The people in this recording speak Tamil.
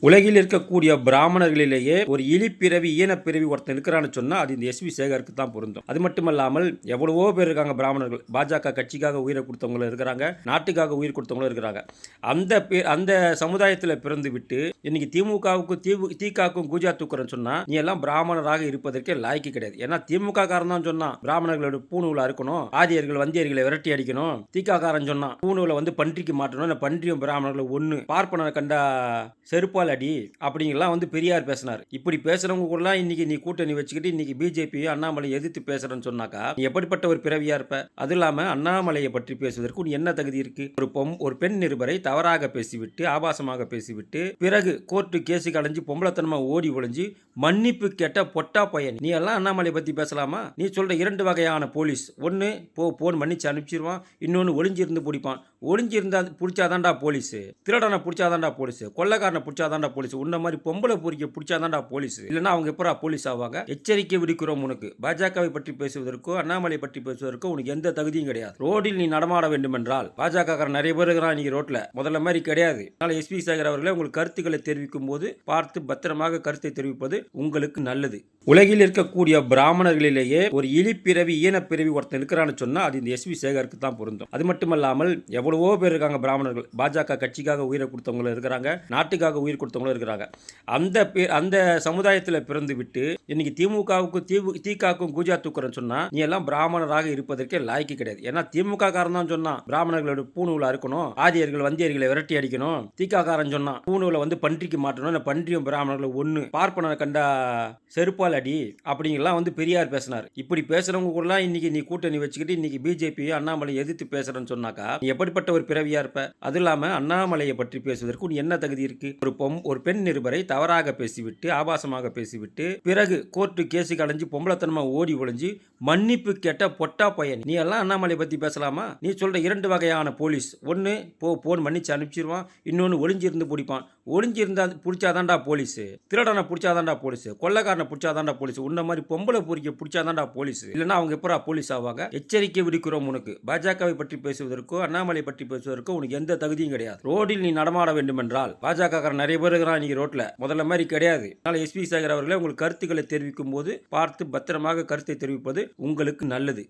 உலகில் இருக்கக்கூடிய பிராமணர்களிலேயே ஒரு இழிப்பிறவி ஈனப்பிறவி ஒருத்தன் இருக்கிறான்னு சொன்னால் அது இந்த எஸ்வி சேகருக்கு தான் பொருந்தும். அது மட்டுமல்லாமல் எவ்வளவோ பேர் இருக்காங்க பிராமணர்கள். பாஜக கட்சிக்காக உயிரை கொடுத்தவங்களும் இருக்கிறாங்க நாட்டுக்காக உயிர் கொடுத்தவங்களும் இருக்கிறாங்க. அந்த பே- அந்த சமுதாயத்தில் பிறந்து விட்டு இன்னைக்கு திமுகவுக்கும் திமு திகாக்கும் கூஜா தூக்குறேன்னு சொன்னால் நீ எல்லாம் பிராமணராக இருப்பதற்கே லாய்க்கு கிடையாது. ஏன்னா திமுக காரன் தான் சொன்னான் பிராமணர்களோட பூணூல இருக்கணும் ஆதியர்கள் வந்தியர்களை விரட்டி அடிக்கணும். திக காரன் சொன்னான் பூணூல வந்து பன்றிக்கு மாற்றணும் பன்றியும் பிராமணர்கள் ஒன்று பார்ப்பன கண்டா செருப்பால் அடி அப்படிங்கலாம் வந்து பெரியார் பேசினார். இப்படி பேசுறவங்க கூடலாம் இன்னைக்கு நீ கூட்டணி வச்சுக்கிட்டு இன்னைக்கு பிஜேபியும் அண்ணாமலை எதிர்த்து பேசுறேன்னு சொன்னாக்கா நீ எப்படிப்பட்ட ஒரு பிறவியா இருப்ப? அது இல்லாம அண்ணாமலையை பற்றி பேசுவதற்கு நீ என்ன தகுதி இருக்கு? ஒரு பொம் ஒரு பெண் நிருபரை தவறாக பேசிவிட்டு ஆபாசமாக பேசிவிட்டு பிறகு கோர்ட்டு கேஸு கலைஞ்சு பொம்பளத்தனமா ஓடி ஒளிஞ்சு மன்னிப்பு கேட்ட பொட்டா பையன். நீ எல்லாம் அண்ணாமலை பத்தி பேசலாமா? நீ சொல்ற இரண்டு வகையான போலீஸ். ஒன்னு போ போன் மன்னிச்சு அனுப்பிச்சிருவான். இன்னொன்னு ஒளிஞ்சிருந்து பிடிப்பான். ஒளிஞ்சிருந்தா பிடிச்சாதான்டா போலீஸ். திருடனை பிடிச்சாதான்டா போலீஸ். கொள்ளக்காரனை தான்டா போலீஸ். உன்ன மாதிரி பொம்பளை பொறிக்க பிடிச்சாதான்டா போலீஸ். இல்லைன்னா அவங்க எப்பரா போலீஸ் ஆவாங்க? எச்சரிக்கை விடுக்கிறோம் உனக்கு. பாஜகவை பற்றி பேசுவதற்கோ அண்ணாமலை பற்றி பேசுவதற்கோ உனக்கு எந்த தகுதியும் கிடையாது. ரோடில் நீ நடமாட வேண்டும் என்றால் பாஜக நிறைய பேர் இருக்கிறான் இன்னைக்கு ரோட்ல. முதல்ல மாதிரி கிடையாது. அதனால எஸ்பி சேகர் அவர்களே உங்கள் கருத்துக்களை தெரிவிக்கும் போது பார்த்து பத்திரமாக கருத்தை தெரிவிப்பது உங்களுக்கு நல்லது. உலகில் இருக்கக்கூடிய பிராமணர்களிலேயே ஒரு இழிப்பிறவி ஈனப்பிறவி ஒருத்தன் இருக்கிறான்னு சொன்னா அது இந்த எஸ்வி சேகருக்கு தான் பொருந்தும். அது மட்டுமல்லாமல் எவ்வளவோ பேர் இருக்காங்க பிராமணர்கள். பாஜக கட்சிக்காக உயிரை கொடுத்தவங்க இருக்கிறாங்க. நாட்டுக்காக உயிர் கொடுத்தவங்களும் இருக்கிறாங்க. அந்த பே- அந்த சமுதாயத்தில் பிறந்து விட்டு இன்னைக்கு திமுகவுக்கும் திமு திகாக்கும் கூஜா தூக்குறேன்னு சொன்னா நீ எல்லாம் பிராமணராக இருப்பதற்கே லாய்க்கு கிடையாது. ஏன்னா திமுக காரன் தான் சொன்னான் பிராமணர்களோட பூணூல இருக்கணும் ஆதியர்கள் வந்தியர்களை விரட்டி அடிக்கணும். திக காரன் சொன்னான் பூணூல வந்து பன்றிக்கு மாட்டணும் பன்றியும் பிராமணர்கள் ஒண்ணு. பார்ப்பனர் கண்டா செருப்பால் அடி அப்படிங்கலாம் வந்து பெரியார் பேசினார். இப்படி பேசுறவங்க கூடலாம் இன்னைக்கு நீ கூட்டணி வச்சுக்கிட்டு இன்னைக்கு பிஜேபி அண்ணாமலை எதிர்த்து பேசுறேன்னு சொன்னாக்கா நீ எப்படிப்பட்ட ஒரு பிறவியா இருப்ப? அது இல்லாம அண்ணாமலையை பற்றி பேசுவதற்கு என்ன தகுதி இருக்கு? ஒரு நிருபரும் ஒரு பெண் நிருபரை தவறாக பேசிவிட்டு ஆபாசமாக பேசிவிட்டு பிறகு கோர்ட்டு கேஸு கலைஞ்சு பொம்பளத்தனமாக ஓடி ஒழிஞ்சு மன்னிப்பு கேட்ட பொட்டா பையன். நீ எல்லாம் அண்ணாமலை பற்றி பேசலாமா? நீ சொல்ற இரண்டு வகையான போலீஸ். ஒன்னு போ போன் மன்னிச்சு அனுப்பிச்சிருவான். இன்னொன்னு ஒளிஞ்சிருந்து பிடிப்பான். ஒளிஞ்சிருந்தா பிடிச்சாதான்டா போலீஸ். திருடனை பிடிச்சாதான்டா போலீஸ். கொள்ளக்காரனை பிடிச்சாதான்டா போலீஸ். உன்ன மாதிரி பொம்பளை பொறிக்க பிடிச்சாதான்டா போலீஸ். இல்லைன்னா அவங்க எப்பரா போலீஸ் ஆவாங்க? எச்சரிக்கை விடுக்கிறோம் உனக்கு. பாஜகவை பற்றி பேசுவதற்கோ அண்ணாமலை பற்றி பேசுவதற்கோ உனக்கு எந்த தகுதியும் கிடையாது. ரோடில் நீ நடமாட வேண்டுமென்றால் பாஜக நிறைய பேர் இருக்கிறான் இன்னைக்கு ரோட்ல. முதல்ல மாதிரி கிடையாது. அதனால எஸ்பி சேகர் அவர்களே உங்கள் கருத்துக்களை தெரிவிக்கும் போது பார்த்து பத்திரமாக கருத்தை தெரிவிப்பது உங்களுக்கு நல்லது.